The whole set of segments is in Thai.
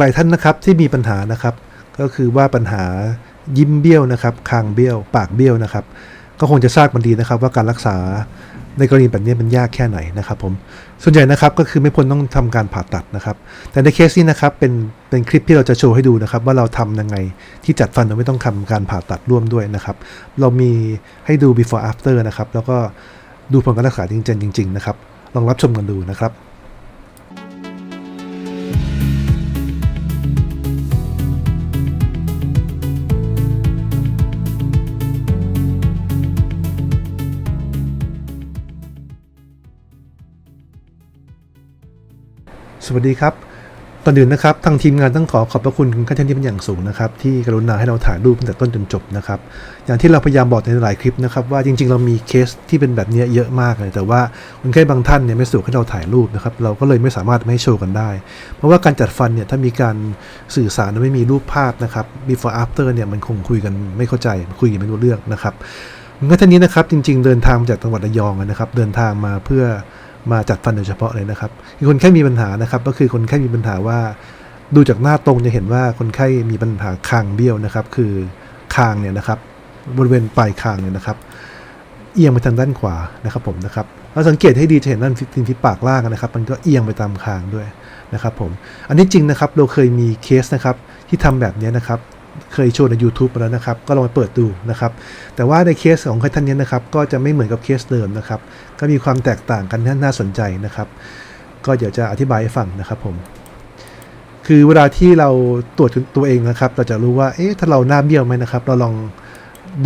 หลายๆท่านนะครับที่มีปัญหานะครับ ก็คือว่าปัญหายิ้มเบี้ยวนะครับคางเบี้ยว ปากเบี้ยวนะครับ ก็คงจะทราบมันดีนะครับ ว่าการรักษาในกรณีแบบนี้มันยากแค่ไหนนะครับผมส่วนใหญ่นะครับก็คือไม่พ้นต้องทำการผ่าตัดนะครับ แต่ในเคสนี้นะครับเป็นเป็นคลิปที่เราจะโชว์ให้ดูนะครับ ว่าเราทำยังไงที่จัดฟันโดยไม่ต้องทำการผ่าตัดร่วมด้วยนะครับ เรามีให้ดู before after นะครับ แล้วก็ดูผลการรักษาจริงๆจริงๆนะครับลองรับชมกันดูนะครับ วัสดีครับตอนอื่นนะครับทางทีมงานต้องขอขอบพระคุณคุณขั้นที่เป็นอย่างสูงนะครับที่กรุณาให้เราถ่ายรูปตั้งแต่ต้นจนจบนะครับอย่างที่เราพยายามบอกในหลายคลิปนะครับว่าจริง ๆ เรามีเคสที่เป็นแบบนี้เยอะมากเลย แต่ว่าคนไข้บางท่านเนี่ยไม่สะดวกให้เราถ่ายรูปนะครับเราก็เลยไม่สามารถไม่ให้โชว์กันได้ เพราะว่าการจัดฟันเนี่ยถ้ามีการสื่อสารไม่มีรูปภาพนะครับ before after เนี่ยมันคงคุยกันไม่เข้าใจคุยกันไม่รู้เรื่องนะครับคุณขั้นนี้นะครับจริง ๆ เดินทางมาจากจังหวัดระยองนะครับเดินทางมาเพื่อ มาจัดฟันโดยเฉพาะเลยนะครับคือคนไข้มีปัญหานะครับ ก็คือคนไข้มีปัญหาว่า ดูจากหน้าตรงจะเห็นว่าคนไข้มีปัญหาคางเบี้ยวนะครับ คือคางเนี่ยนะครับ บริเวณปลายคางเนี่ยนะครับ เอียงไปทางด้านขวานะครับผมนะครับเราสังเกตให้ดีจะเห็นด้านริมฝีปากล่างนะครับ มันก็เอียงไปตามคางด้วยนะครับผม อันนี้จริงนะครับ เราเคยมีเคสนะครับที่ทำแบบนี้นะครับ เคยโชว์ใน YouTube ไปแล้วนะครับ ก็ลองไปเปิดดูนะครับ แต่ว่าในเคสของท่านนี้นะครับ ก็จะไม่เหมือนกับเคสเดิมนะครับ ก็มีความแตกต่างกันที่น่าสนใจนะครับ ก็เดี๋ยวจะอธิบายให้ฟังนะครับผม คือเวลาที่เราตรวจตัวเองนะครับ เราจะรู้ว่า เอ๊ะ ถ้าเราหน้าเบี้ยวไหมนะครับ เราลอง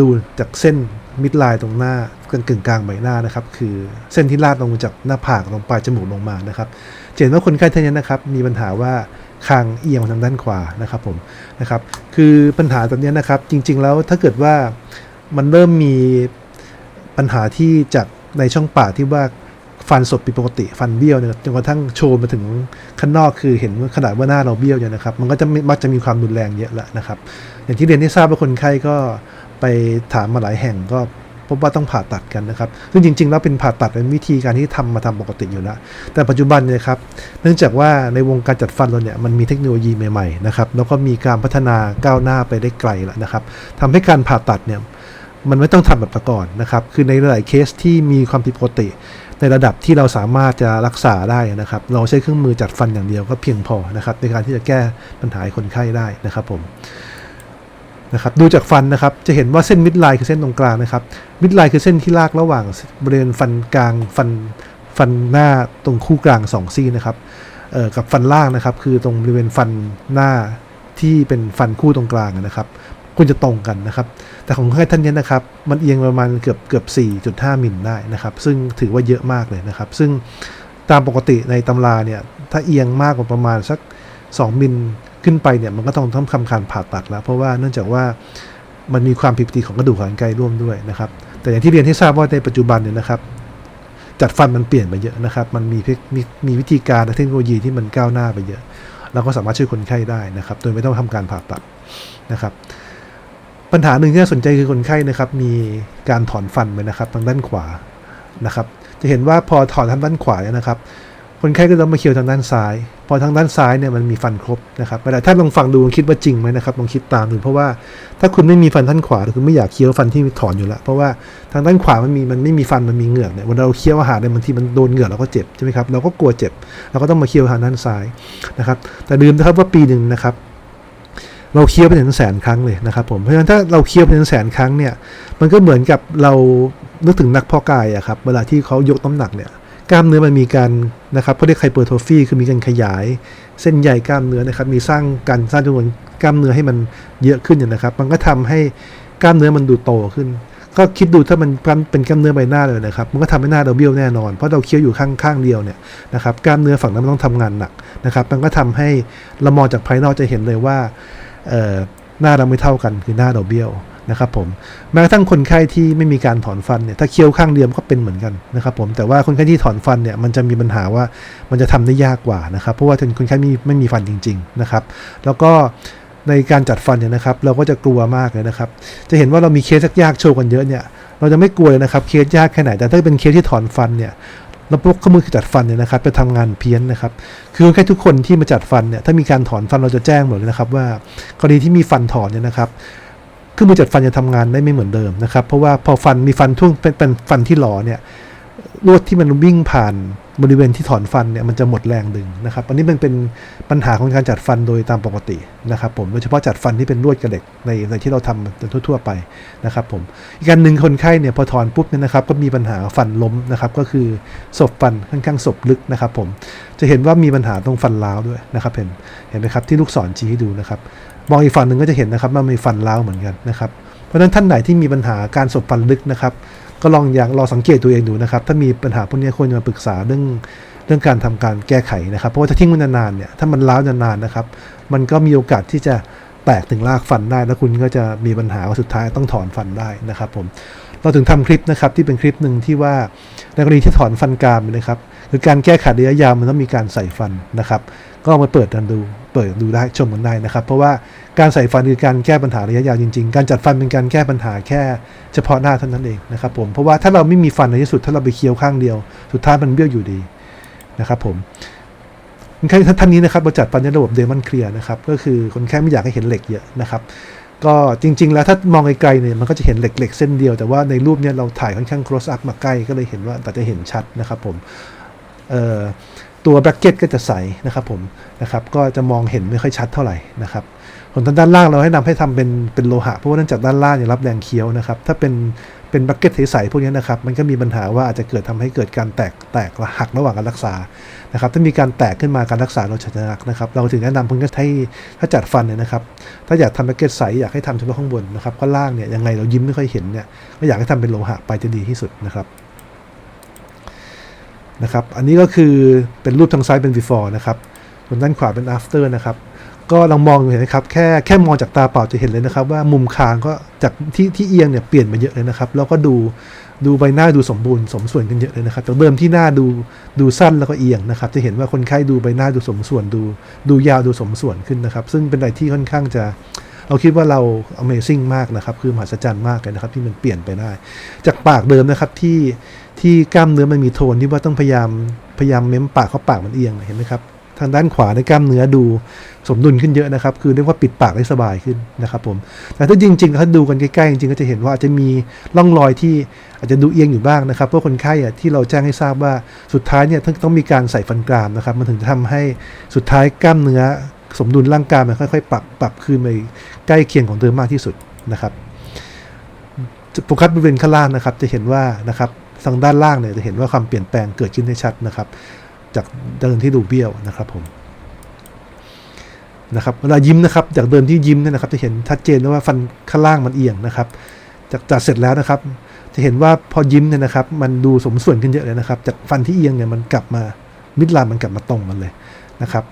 ดูจากเส้นมิดไลน์ตรงหน้ากึ่งกึ่งกลางใบหน้านะครับ คือเส้นที่ลาดลงจากหน้าผากลงปลายจมูกลงมานะครับเห็นว่าคนไข้ท่านนี้นะครับ มีปัญหาว่า คางเอียงทางด้านขวานะครับผมนะครับ คือปัญหาแบบนี้นะครับ จริง ๆ แล้วถ้าเกิดว่ามันเริ่มมีปัญหาที่จากในช่องปากที่ว่าฟันสดผิดปกติฟันเบี้ยวเนี่ยจนกระทั่งโชว์มาถึงข้างนอกคือเห็นว่าขนาดว่าหน้าเราเบี้ยวเนี่ยนะครับ มันก็จะมักจะมีความรุนแรงเยอะแล้วนะครับ อย่างที่เรียนให้ทราบว่าคนไข้ก็ไปถามมาหลายแห่งก็ พบว่าต้องผ่าตัดกันนะครับ ซึ่งจริง ๆ แล้วเป็นผ่าตัดเป็นวิธีการที่ทำมาทำปกติอยู่แล้ว แต่ปัจจุบันเนี่ยครับ เนื่องจากว่าในวงการจัดฟันเราเนี่ยมันมีเทคโนโลยีใหม่ ๆ นะครับ แล้วก็มีการพัฒนาก้าวหน้าไปได้ไกลแล้วนะครับทำให้การผ่าตัดเนี่ยมันไม่ต้องทำแบบแต่ก่อนนะครับ คือในหลายเคสที่มีความผิดปกติ ในระดับที่เราสามารถจะรักษาได้นะครับ เราใช้เครื่องมือจัดฟันอย่างเดียวก็เพียงพอนะครับในการที่จะแก้ปัญหาให้คนไข้ได้นะครับผม นะครับดูจากฟันนะครับจะเห็นว่าเส้นมิดไลน์คือเส้นตรงกลางนะครับมิดไลน์คือเส้นที่ลากระหว่างบริเวณฟันกลางฟันฟันหน้าตรงคู่กลางสองซี่นะครับกับฟันล่างนะครับ คือตรงบริเวณฟันหน้าที่เป็นฟันคู่ตรงกลางนะครับควรจะตรงกันนะครับ แต่ของคนไข้ท่านนี้นะครับ มันเอียงประมาณเกือบเกือบ 4.5 มิลได้นะครับ ซึ่งถือว่าเยอะมากเลยนะครับ ซึ่งตามปกติในตำราเนี่ยถ้าเอียงมากกว่าประมาณสัก 2 มิล ขึ้นไปเนี่ยมันก็ต้องต้องทำการผ่าตัดแล้ว เพราะว่าเนื่องจากว่ามันมีความผิดปกติของกระดูกสันไกร่วมด้วยนะครับ แต่อย่างที่เรียนให้ทราบว่าในปัจจุบันเนี่ยนะครับจัดฟันมันเปลี่ยนไปเยอะนะครับ มันมีมีมีวิธีการและเทคโนโลยีที่มันก้าวหน้าไปเยอะ เราก็สามารถช่วยคนไข้ได้นะครับ โดยไม่ต้องทำการผ่าตัดนะครับ ปัญหาหนึ่งที่น่าสนใจคือคนไข้นะครับ มีการถอนฟันไปนะครับ ทางด้านขวานะครับ จะเห็นว่าพอถอนทางด้านขวาเนี่ยนะครับ คนไข้ก็ต้องมาเคี้ยวทางด้านซ้าย พอทางด้านซ้ายเนี่ยมันมีฟันครบนะครับเวลาท่านลองฟังดูคิดว่าจริงไหมนะครับลองคิดตามดูเพราะว่าถ้าคุณไม่มีฟันด้านขวาคุณไม่อยากเคี้ยวฟันที่ถอนอยู่แล้วเพราะว่าทางด้านขวามันมีมันไม่มีฟันมันมีเหงือกเนี่ยเวลาเราเคี้ยวอาหารเนี่ยบางทีมันโดนเหงือกเราก็เจ็บใช่ไหมครับเราก็กลัวเจ็บเราก็ต้องมาเคี้ยวทางด้านซ้ายนะครับ แต่ลืมนะครับว่าปีหนึ่งนะครับเราเคี้ยวไปถึงแสนครั้งเลยนะครับผม เพราะฉะนั้นถ้าเราเคี้ยวไปถึงแสนครั้งเนี่ย มันก็เหมือนกับเรานึกถึงนักพาะกายอะครับ เวลาที่เขายกน้ำหนักเนี่ย กล้ามเนื้อมันมีการนะครับเขาเรียกไฮเปอร์โทฟีคือมีการขยาย เส้นใยกล้ามเนื้อนะครับ มีสร้างการสร้างจำนวนกล้ามเนื้อให้มันเยอะขึ้นนนะครับ มันก็ทำให้กล้ามเนื้อมันดูโตขึ้น ก็คิดดูถ้ามันเป็นกล้ามเนื้อใบหน้าเลยนะครับ มันก็ทำให้หน้าเราเบี้ยวแน่นอน เพราะเราเคี้ยวอยู่ข้างข้างเดียวเนี่ยนะครับ กล้ามเนื้อฝั่งนั้นมันต้องทำงานหนักนะครับ มันก็ทำให้เรามองจากภายนอกจะเห็นเลยว่าเออหน้าเราไม่เท่ากันคือหน้าเราเบี้ยว นะครับผมแม้กระทั่งคนไข้ที่ไม่มีการถอนฟันเนี่ยถ้าเคี้ยวข้างเดียวก็เป็นเหมือนกันนะครับผมแต่ว่าคนไข้ที่ถอนฟันเนี่ยมันจะมีปัญหาว่ามันจะทำได้ยากกว่านะครับเพราะว่าคนไข้ไม่ไม่มีฟันจริง ๆนะครับ แล้วก็ในการจัดฟันเนี่ยนะครับ เราก็จะกลัวมากเลยนะครับ จะเห็นว่าเรามีเคสยากโชว์กันเยอะเนี่ย เราจะไม่กลัวเลยนะครับเคสยากแค่ไหนแต่ถ้าเป็นเคสที่ถอนฟันเนี่ยระบบเครื่อมือจัดฟันเนี่ยนะครับจะทำงานเพี้ยนนะครับ คือคนไข้ทุกคนที่มาจัดฟันเนี่ยถ้ามีการถอนฟันเราจะแจ้งหมดเลยนะครับ ว่ากรณีที่มีฟันถอนเนี่ยนะครับ เครื่องมือจัดฟันจะทำงานได้ไม่เหมือนเดิมนะครับ เพราะว่าพอฟันมีฟันท่วงเป็นฟันที่หลอเนี่ยลวดที่มันวิ่งผ่านบริเวณที่ถอนฟันเนี่ยมันจะหมดแรงดึงนะครับ อันนี้มันเป็นปัญหาของการจัดฟันโดยตามปกตินะครับ ผมโดยเฉพาะจัดฟันที่เป็นลวดกระเหล็กในในที่เราทำทั่ว ๆ ไปนะครับ ผมอีกการหนึ่งคนไข้เนี่ยพอถอนปุ๊บเนี่ยนะครับ ก็มีปัญหาฟันล้มนะครับ ก็คือศพฟันค่อนข้างศพลึกนะครับ ผมจะเห็นว่ามีปัญหาตรงฟันร้าวด้วยนะครับเห็นเห็นไหมครับที่ลูกศรชี้ให้ดูนะครับ มองอีกฝั่งหนึ่งก็จะเห็นนะครับว่ามีฟันร้าวเหมือนกันนะครับ เพราะฉะนั้นท่านไหนที่มีปัญหาการสบฟันลึกนะครับ ก็ลองอย่างลองสังเกตตัวเองดูนะครับ ถ้ามีปัญหาพวกนี้ควรจะมาปรึกษาเรื่องเรื่องการทำการแก้ไขนะครับ เพราะว่าถ้าทิ้งไว้นานๆเนี่ยถ้ามันร้าวนานๆนะครับ มันก็มีโอกาสที่จะแตกถึงรากฟันได้ แล้วคุณก็จะมีปัญหาว่าสุดท้ายต้องถอนฟันได้นะครับผมเราถึงทำคลิปนะครับที่เป็นคลิปหนึ่งที่ว่าในกรณีที่ถอนฟันกรามนะครับคือการแก้ไขระยะยาวมันต้องมีการใส่ฟันนะครับ ก็ลองมาเปิดกันดู ปิดดูได้ชมกันได้นะครับ เพราะว่าการใส่ฟันคือการแก้ปัญหาระยะยาวจริงๆ การจัดฟันเป็นการแก้ปัญหาแค่เฉพาะหน้าเท่านั้นเองนะครับผมเพราะว่าถ้าเราไม่มีฟันในที่สุดถ้าเราไปเคี้ยวข้างเดียว สุดท้ายมันเบี้ยวอยู่ดีนะครับผมคนไข้ท่านนี้นะครับเราจัดฟันในระบบเดมอนเคลียร์นะครับก็คือคนไข้ไม่อยากให้เห็นเหล็กเยอะนะครับก็จริง ๆ แล้วถ้ามองไกลๆเนี่ยมันก็จะเห็นเหล็กๆ เส้นเดียวแต่ว่าในรูปเนี่ยเราถ่ายค่อนข้าง close up มาใกล้ก็เลยเห็นว่าแต่จะเห็นชัดนะครับผมเอ่อ ตัวแบรกเก็ตก็จะใสนะครับผมนะครับก็จะมองเห็นไม่ค่อยชัดเท่าไหร่นะครับส่วนด้านล่างเราให้นำให้ทำเป็นเป็นโลหะเพราะว่าเนื่องจากด้านล่างเนี่ยรับแรงเคี้ยวนะครับถ้าเป็นเป็นแบรกเก็ตใสๆพวกนี้นะครับมันก็มีปัญหาว่าอาจจะเกิดทำให้เกิดการแตกแตกหักระหว่างการรักษานะครับถ้ามีการแตกขึ้นมาการรักษาเราจะหนักนะครับเราถึงแนะนำเพื่อนให้ถ้าจัดฟันเนี่ยนะครับถ้าอยากทำแบรกเก็ตใสอยากให้ทำเฉพาะข้างบนนะครับข้างล่างเนี่ยยังไงเรายิ้มไม่ค่อยเห็นเนี่ยก็อยากให้ทำเป็นโลหะไปจะดีที่สุดนะครับ นะครับ อันนี้ก็คือเป็นรูปทางซ้ายเป็น before นะครับ ส่วนด้านขวาเป็น after นะครับ ก็ลองมองดูเห็นไหมครับ แค่แค่มองจากตาเปล่าจะเห็นเลยนะครับ ว่ามุมคางก็จากที่ที่เอียงเนี่ยเปลี่ยนไปเยอะเลยนะครับ แล้วก็ดูดูใบหน้าดูสมบูรณ์สมส่วนกันเยอะเลยนะครับจากเดิมที่หน้าดูดูสั้นแล้วก็เอียงนะครับ จะเห็นว่าคนไข้ดูใบหน้าดูสมส่วนดูดูยาวดูสมส่วนขึ้นนะครับ ซึ่งเป็นอะไรที่ค่อนข้างจะเราคิดว่าเรา Amazing มากนะครับ คือมหัศจรรย์มากเลยนะครับ ที่มันเปลี่ยนไปได้ จากปากเดิมนะครับที่ ที่กล้ามเนื้อมันมีโทนที่ว่าต้องพยายามพยายามเม้มปากเขาปากมันเอียงเห็นไหมครับทางด้านขวาในกล้ามเนื้อดูสมดุลขึ้นเยอะนะครับ คือเรียกว่าปิดปากได้สบายขึ้นนะครับผม แต่ถ้าจริงๆถ้าดูกันใกล้ๆจริงๆก็จะเห็นว่าอาจจะมีร่องรอยที่อาจจะดูเอียงอยู่บ้างนะครับเพราะคนไข้อะที่เราแจ้งให้ทราบว่าสุดท้ายเนี่ยต้องต้องมีการใส่ฟันกรามนะครับ มันถึงจะทำให้สุดท้ายกล้ามเนื้อ สมดุลร่างกายมันค่อยๆ ปรับปรับคืนไปใกล้เคียงของเดิมมากที่สุดนะครับโฟกัสบริเวณข้างล่างนะครับ จะเห็นว่านะครับ ทางด้านล่างเนี่ยจะเห็นว่าความเปลี่ยนแปลงเกิดขึ้นได้ชัดนะครับ จากเดิมที่ดูเบี้ยวนะครับผมนะครับเวลายิ้มนะครับ จากเดิมที่ยิ้มเนี่ยนะครับ จะเห็นชัดเจนว่าฟันข้างล่างมันเอียงนะครับ จากจัดเสร็จแล้วนะครับ จะเห็นว่าพอยิ้มเนี่ยนะครับ มันดูสมส่วนขึ้นเยอะเลยนะครับ จากฟันที่เอียงเนี่ยมันกลับมามิดลน์มันกลับมาตรงมันเลยนะครับ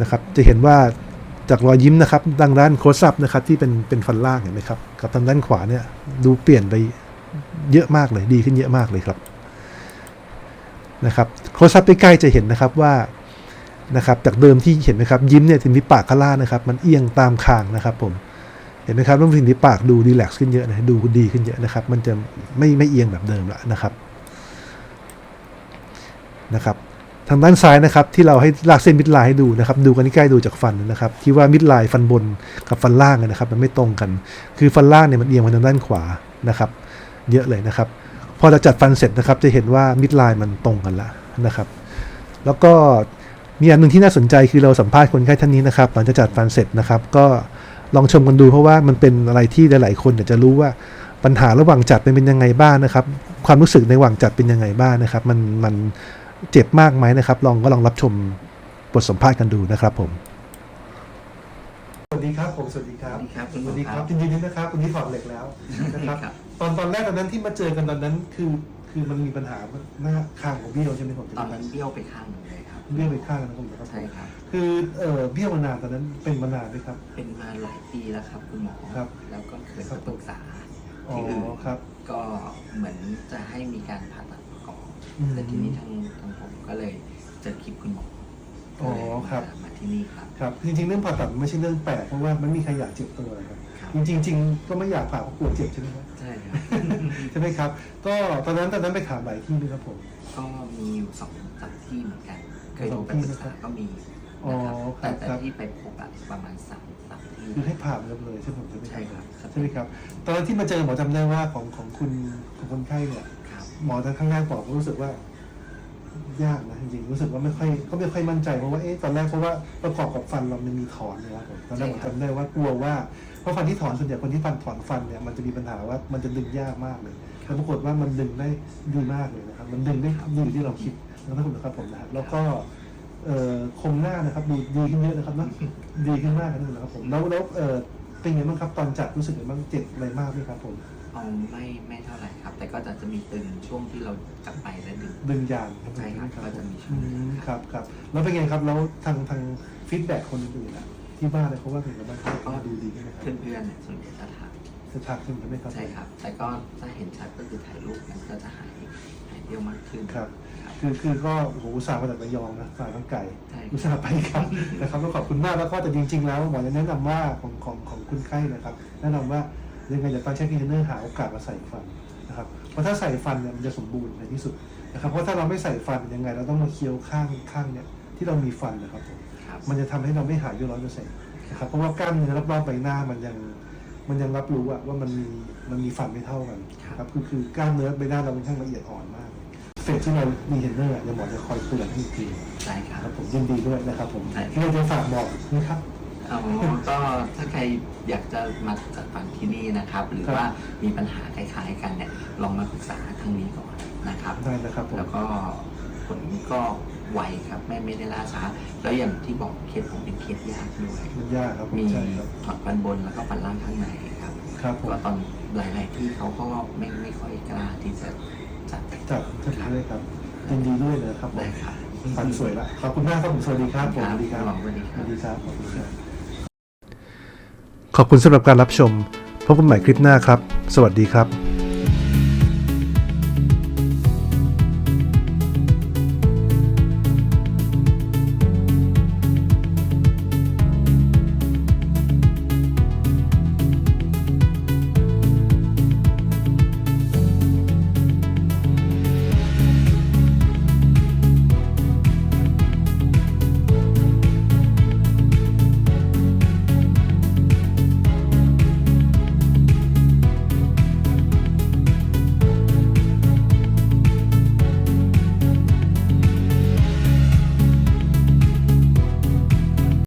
นะครับ จะเห็นว่าจากรอยยิ้มนะครับทางด้านโคซับนะครับที่เป็นเป็นฟันล่างเห็นไหมครับกับทางด้านขวาเนี่ยดูเปลี่ยนไป เยอะมากเลยดีขึ้นเยอะมากเลยครับนะครับโคซับใกล้ๆจะเห็นนะครับว่านะครับจากเดิมที่เห็นไหมครับยิ้มเนี่ยถึงที่ปากข้างล่างนะครับ มันเอียงตามคางนะครับผมเห็นไหมครับแล้วถึงที่ปากดูดีแลกซ์ขึ้นเยอะนะดูดีขึ้นเยอะนะครับ มันจะไม่ไม่เอียงแบบเดิมละนะครับนะครับทางด้านซ้ายนะครับที่เราให้ลากเส้นมิดไลน์ให้ดูนะครับ ดูกันใกล้ๆดูจากฟันนะครับ ที่ว่ามิดไลน์ฟันบนกับฟันล่างนะครับ มันไม่ตรงกัน คือฟันล่างเนี่ยมันเอียงมาทางด้านขวานะครับ เยอะเลยนะครับ พอเราจัดฟันเสร็จนะครับจะเห็นว่ามิดไลน์มันตรงกันละนะครับ แล้วก็มีอันหนึ่งที่น่าสนใจคือเราสัมภาษณ์คนไข้ท่านนี้นะครับหลังจากจัดฟันเสร็จนะครับ ก็ลองชมกันดูเพราะว่ามันเป็นอะไรที่หลาย ๆ คนอยากจะรู้ว่าปัญหาระหว่างจัดเป็นเป็นยังไงบ้างนะครับ ความรู้สึกในระหว่างจัดเป็นยังไงบ้างนะครับ มันมันเจ็บมากไหมนะครับ ลองก็ลองรับชมบทสัมภาษณ์กันดูนะครับผม สวัสดีครับผมสวัสดีครับ สวัสดีครับคุณหสมอวัสดีคครัรับบจริงๆนะครับวันนี้ถอดเหล็กแล้วนะครับครับ ตอนตอนแรกตอนนั้นที่มาเจอกันตอนนั้นคือคือมันมีปัญหาหน้าข้างของเบี้ยวใช่ไหมผมตอนนั้นเบี้ยวไปข้างหนึ่งเลยครับเบี้ยวไปข้างนะครับผมนะครับใช่ครับคือเอ่อเบี้ยวมานานตอนนั้นเป็นมานานไหมครับ เป็นมาหลายปีแล้วครับคุณหมอครับ แล้วก็เคยครับปรึกษาอ๋อที่อื่นครับ ก็เหมือนจะให้มีการผ่าตัดประกอบอืมแต่ทีนี้ทางทางผมก็เลยเจอคลิปคุณหมอ อ๋อก็เลยครับมามาที่นี่ครับ ครับ จริงๆ เรื่องผ่าตัดมันไม่ใช่เรื่องแปลกเพราะว่ามันไม่มีใครอยากเจ็บตัวนะครับ ครับ จริงๆ ก็ไม่อยากผ่าเพราะกลัวเจ็บใช่ไหมครับ ใช่ครับ ใช่ไหมครับ ก็ตอนนั้นตอนนั้นไปถามหลายที่ไหมครับผม ก็มีอยู่สองสามที่เหมือนกัน เคยโทรไปปรึกษาก็มีอ๋อนะครับครับแต่ครับแต่ที่ไปพบอะประมาณสามสามที่ คือให้ผ่านกันเลยใช่ไหมผมใช่ไหมใช่ครับใช่ไหมครับ ตอนนั้นที่มาเจอหมอจำได้ว่าของของคุณของคนไข้เนี่ย ครับหมอทางข้างแรกบอกว่ารู้สึกว่า ยากนะจริงๆรู้สึกว่าไม่ค่อยก็ไม่ค่อยมั่นใจเพราะว่าเอ๊ะตอนแรกเพราะว่าประกอบกับฟันเรามันมีถอนนะครับผมตอนแรกผมจำได้ว่ากลัวว่าเพราะฟันที่ถอนส่วนใหญ่คนที่ฟันถอนฟันเนี่ยมันจะมีปัญหาว่ามันจะดึงยากมากเลยแล้วปรากฏว่ามันดึงได้ดีมากเลยนะครับมันดึงได้ดีที่เราคิดนะครับผมนะครับผมนะครับแล้วก็เอ่อโครงหน้านะครับดีดีขึ้นเยอะนะครับเนอะดีขึ้นมากนะครับผมแล้วแล้วเอ่อเป็นไงบ้างครับตอนจัดรู้สึกไงบ้างเจ็บอะไรมากไหมครับผมเอา ไม่ไม่เท่าไหร่ครับ แต่ก็จะจะมีตึงช่วงที่เรากลับไปแล้วดึง ดึงยางครับใช่ครับผมก็จะมีช่อืวงนั้นมคครับรับครับแล้วเป็นไงครับแล้วทางทางฟีดแบ็กคนอื่นๆนะที่บ้านเลยเขาว่าเป็นไงบ้างครับก็ ดูดีใช่ไหมครับเพื่อนๆเนี่ยส่วนใหญ่จะถามจะทักใช่ไหมครับ ใช่ครับ แต่ก็ถ้าเห็นชัดก็คือถ่ายรูปมันก็จะหายหายเปรี้ยวมากขึ้นครับครับ คือคือก็โอ้โหอุตส่าห์มาจากระยองนะสายทั้งไก่ใช่ อุตส่าห์ไปครับนะครับต้องขอบคุณมากแล้วก็แต่จริง ๆ แล้วหมอจะแนะนำว่าของของของคุณไข้นะครับ แนะนำว่า ยังไงอย่าต้องใช้คลีนเนอร์หาโอกาสมาใส่ฟันนะครับเพราะถ้าใส่ฟันเนี่ยมันจะสมบูรณ์ในที่สุดนะครับเพราะถ้าเราไม่ใส่ฟันยังไง เราต้องมาเคี้ยวข้างข้างเนี่ยที่เรามีฟันนะครับผมครับมันจะทำให้เราไม่หายด้วยร้อยเปอร์เซ็นต์นะครับเพราะว่ากล้ามเนื้อรอบๆใบหน้ามันยังมันยังรับรู้อะว่ามันมีมันมีฟันไม่เท่ากันนะครับคือคือกล้ามเนื้อใบหน้าเราเป็นข้างละเอียดอ่อนมากเฟสที่เรามีเทนเนอร์อะเดี๋ยวหมอจะคอยเตือนให้อีกทีใช่คครัรับบผมยินดีด้วยนะครับผมใช่ที่เราจะฝากบอกนะครับ อ๋อก็ถ้าใครอยากจะมาจัดฟันที่นี่นะครับ หรือครับว่ามีปัญหาคล้ายๆกันเนี่ยลองมาปรึกษาทางนี้ก่อนนะครับ ได้นะครับผม แล้วก็ผลก็ไวครับไม่ไม่ได้ล่าช้าแล้วอย่างที่บอกเคสผมเป็นเคสยากด้วยมันยากครับผมมีใช่ครับ ถอดฟันบนแล้วก็ฟันล่างข้างในครับครับผม ก็ตอนหลาย ๆ ที่เขาก็ไม่ไม่ค่อยกล้าที่จะจัดจับจับได้ครับยินดีด้วยนะครับผมได้ครับ ฟันสวยละขอบคุณมากครับผมสวัสดีครับผมคสรับวัสดีครับ สวัสดีครับ สวัสดีครับขอบคุณครับ ขอบคุณสำหรับการรับชม พบกันใหม่คลิปหน้าครับ สวัสดีครับ